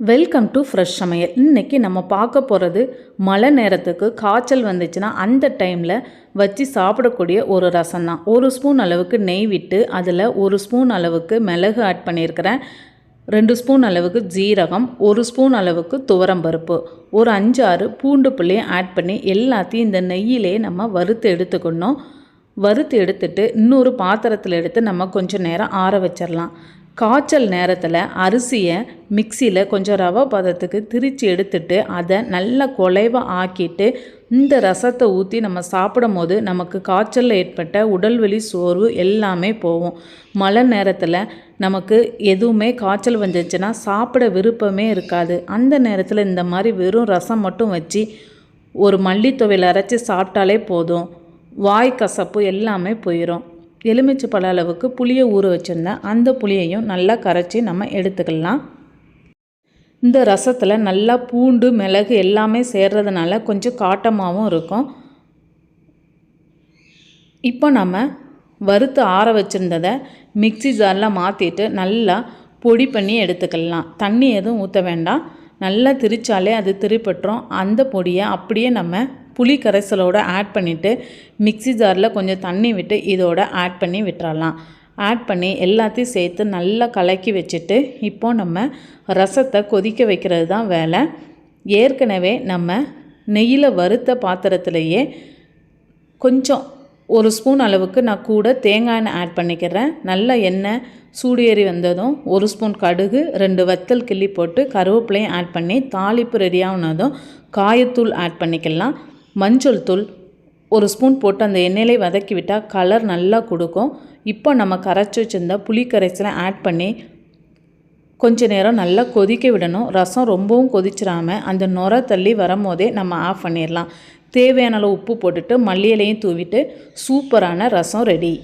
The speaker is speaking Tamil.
வெல்கம் டு ஃப்ரெஷ் சமையல். இன்றைக்கி நம்ம பார்க்க போகிறது மழை நேரத்துக்கு காய்ச்சல் வந்துச்சுன்னா அந்த டைமில் வச்சு சாப்பிடக்கூடிய ஒரு ரசம் தான் ஒரு ஸ்பூன் அளவுக்கு நெய் விட்டு அதில் ஒரு ஸ்பூன் அளவுக்கு மிளகு ஆட் பண்ணியிருக்கிறேன். ரெண்டு ஸ்பூன் அளவுக்கு ஜீரகம் ஒரு ஸ்பூன் அளவுக்கு துவரம்பருப்பு ஒரு அஞ்சாறு பூண்டு புள்ளையும் ஆட் பண்ணி எல்லாத்தையும் இந்த நெய்யிலே நம்ம வறுத்து எடுத்துக்கணும். வறுத்து எடுத்துட்டு இன்னொரு பாத்திரத்தில் எடுத்து நம்ம கொஞ்சம் நேரம் ஆற வச்சிடலாம் காய்ச்சல் நேரத்தில் அரிசியை மிக்சியில் கொஞ்சம் ரவை பதத்துக்கு திரித்து எடுத்துட்டு அதை நல்லா குலைவாக ஆக்கிட்டு இந்த ரசத்தை ஊற்றி நம்ம சாப்பிடும் போது நமக்கு காய்ச்சலில் ஏற்பட்ட உடல்வெளி சோர்வு எல்லாமே போகும். மழை நேரத்தில் நமக்கு எதுவுமே காய்ச்சல் வந்துச்சுன்னா சாப்பிட விருப்பமே இருக்காது. அந்த நேரத்தில் இந்த மாதிரி வெறும் ரசம் மட்டும் வச்சு ஒரு மல்லித்தொவையில் அரைச்சி சாப்பிட்டாலே போதும். வாய் கசப்பு எல்லாமே போயிடும் எலுமிச்சை பழ அளவுக்கு புளியை ஊற வச்சுருந்தேன் அந்த புளியையும் நல்லா கரைச்சி நம்ம எடுத்துக்கலாம். இந்த ரசத்தில் நல்லா பூண்டு மிளகு எல்லாமே சேர்றதுனால கொஞ்சம் காட்டமாகவும் இருக்கும். இப்போ நம்ம வறுத்து ஆற வச்சுருந்ததை மிக்ஸி ஜாரில் மாற்றிட்டு நல்லா பொடி பண்ணி எடுத்துக்கலாம். தண்ணி எதுவும் ஊற்ற வேண்டாம். நல்லா திரிச்சாலே அது திரிப்பட்டுரும் அந்த பொடியை அப்படியே நம்ம புளி கரைசலோடு ஆட் பண்ணிவிட்டு மிக்ஸி ஜாரில் கொஞ்சம் தண்ணி விட்டு இதோட ஆட் பண்ணி விட்டுறலாம். ஆட் பண்ணி எல்லாத்தையும் சேர்த்து நல்லா கலக்கி வச்சுட்டு இப்போது நம்ம ரசத்தை கொதிக்க வைக்கிறது தான் வேலை. ஏற்கனவே நம்ம நெய்யில் வறுத்த பாத்திரத்திலையே கொஞ்சம் ஒரு ஸ்பூன் அளவுக்கு நான் கூட தேங்காய் எண்ணெய் ஆட் பண்ணிக்கிறேன். நல்ல எண்ணெய் சூடு ஏறி வந்ததும் ஒரு ஸ்பூன் கடுகு ரெண்டு வத்தல் கிள்ளி போட்டு கருவேப்பிலையும் ஆட் பண்ணி தாளிப்பு ரெடியாகினதும் காயத்தூள் ஆட் பண்ணிக்கலாம். மஞ்சள் தூள் ஒரு ஸ்பூன் போட்டு அந்த எண்ணெயிலே வதக்கி விட்டால் கலர் நல்லா கொடுக்கும். இப்போ நம்ம கரைச்சி வச்சுருந்தா புளி கரைச்சலை ஆட் பண்ணி கொஞ்ச நேரம் நல்லா கொதிக்க விடணும். ரசம் ரொம்பவும் கொதிச்சிடாமல் அந்த நுர தள்ளி வரும்போதே நம்ம ஆஃப் பண்ணிடலாம் தேவையான அளவு உப்பு போட்டுட்டு மல்லியிலையும் தூவிட்டு சூப்பரான ரசம் ரெடி